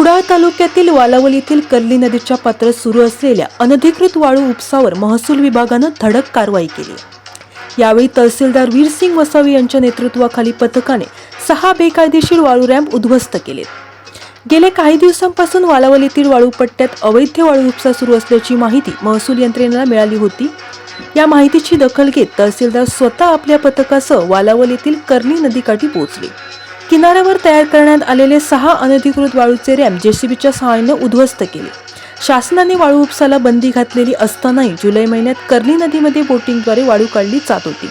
कुडाळ तालुक्यातील वालावलीतील कर्ली नदीच्या पात्रात सुरू असलेल्या अनधिकृत वाळू उपसावर महसूल विभागानं धडक कारवाई केली. यावेळी तहसीलदार वीरसिंग वसावी यांच्या नेतृत्वाखाली पथकाने सहा बेकायदेशीर वाळू रॅम्प उद्ध्वस्त केले. गेल्या काही दिवसांपासून वालावलीतील वाळूपट्ट्यात अवैध वाळू उपसा सुरू असल्याची माहिती महसूल यंत्रणेला मिळाली होती. या माहितीची दखल घेत तहसीलदार स्वतः आपल्या पथकासह वालावलीतील कर्ली नदीकाठी पोहोचले. किनाऱ्यावर तयार करण्यात आलेले सहा अनधिकृत वाळूचे रॅम्प जेसीबीच्या सहाय्याने उद्ध्वस्त केले. शासनाने वाळू उपसाला बंदी घातलेली असतानाही जुलै महिन्यात कर्ली नदीमध्ये बोटिंगद्वारे वाळू काढली जात होती.